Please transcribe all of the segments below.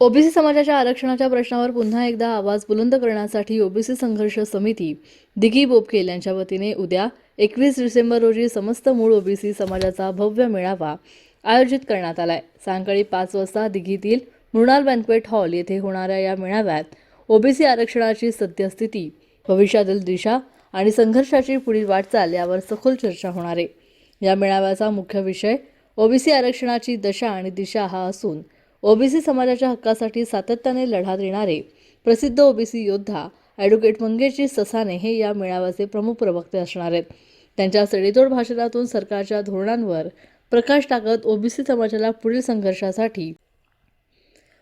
OBC समाजाच्या आरक्षणाच्या प्रश्नावर पुन्हा एकदा आवाज बुलंद करण्यासाठी ओबीसी संघर्ष समिती दिघी बोपकेल यांच्या वतीने उद्या एकवीस डिसेंबर रोजी समस्त मूळ ओबीसी समाजाचा भव्य मेळावा आयोजित करण्यात आला आहे सायंकाळी पाच वाजता दिघीतील मृणाल बँक्वेट हॉल येथे होणाऱ्या या मेळाव्यात ओबीसी आरक्षणाची सद्यस्थिती भविष्यातील दिशा आणि संघर्षाची पुढील वाटचाल यावर सखोल चर्चा होणार आहे. या मेळाव्याचा मुख्य विषय ओबीसी आरक्षणाची दशा आणि दिशा हा असून ओबीसी समाजाच्या हक्कासाठी सातत्याने लढा देणारे प्रसिद्ध ओबीसी योद्धा ॲडव्होकेट मंगेशजी ससाने हे या मेळाव्याचे प्रमुख प्रवक्ते असणार आहेत. त्यांच्या सडेतोड भाषणातून सरकारच्या धोरणांवर प्रकाश टाकत ओबीसी समाजाला पुढील संघर्षासाठी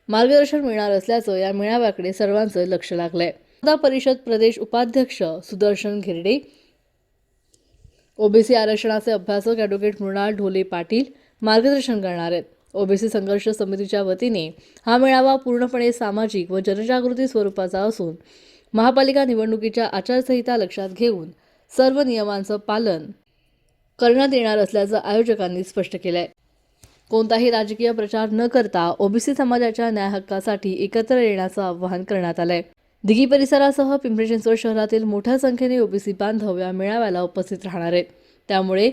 मार्गदर्शन मिळणार असल्याचं या मेळाव्याकडे सर्वांचं लक्ष लागलंय. जिल्हा परिषद प्रदेश उपाध्यक्ष सुदर्शन घिरडे ओबीसी आरक्षणाचे अभ्यासक ॲडव्होकेट मृणाल ढोले पाटील मार्गदर्शन करणार आहेत. ओबीसी संघर्ष समितीच्या वतीने हा मेळावा पूर्णपणे सामाजिक व जनजागृती स्वरूपाचा असून महापालिका निवडणुकीच्या आचारसंहिता लक्षात घेऊन सर्व नियमांचं पालन करण्यात येणार असल्याचं आयोजकांनी स्पष्ट केलं आहे कोणताही राजकीय प्रचार न करता ओबीसी समाजाच्या न्याय हक्कासाठी एकत्र येण्याचं आवाहन करण्यात आलंय. दिघी परिसरासह पिंपरी चिंचवड शहरातील मोठ्या संख्येने ओबीसी बांधव या मेळाव्याला उपस्थित राहणार आहेत. त्यामुळे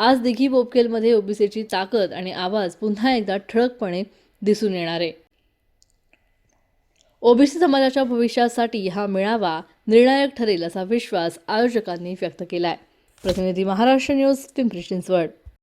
आज दिघी बोपकेलमध्ये ओबीसीची ताकद आणि आवाज पुन्हा एकदा ठळकपणे दिसून येणार आहे. ओबीसी समाजाच्या भविष्यासाठी हा मेळावा निर्णायक ठरेल असा विश्वास आयोजकांनी व्यक्त केला आहे प्रतिनिधी महाराष्ट्र न्यूज पिंपरी चिंचवड.